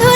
Thôi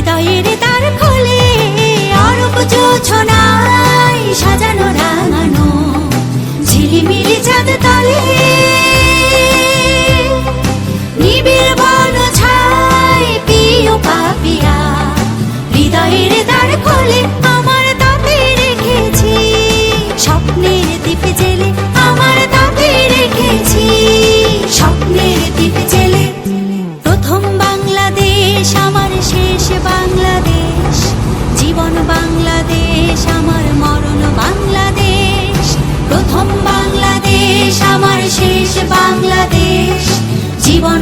হৃদয়ের তার খোলে অরূপ জোছনায় সাজানো রাঙানো ঝিলিমিলি চাঁদ তলে।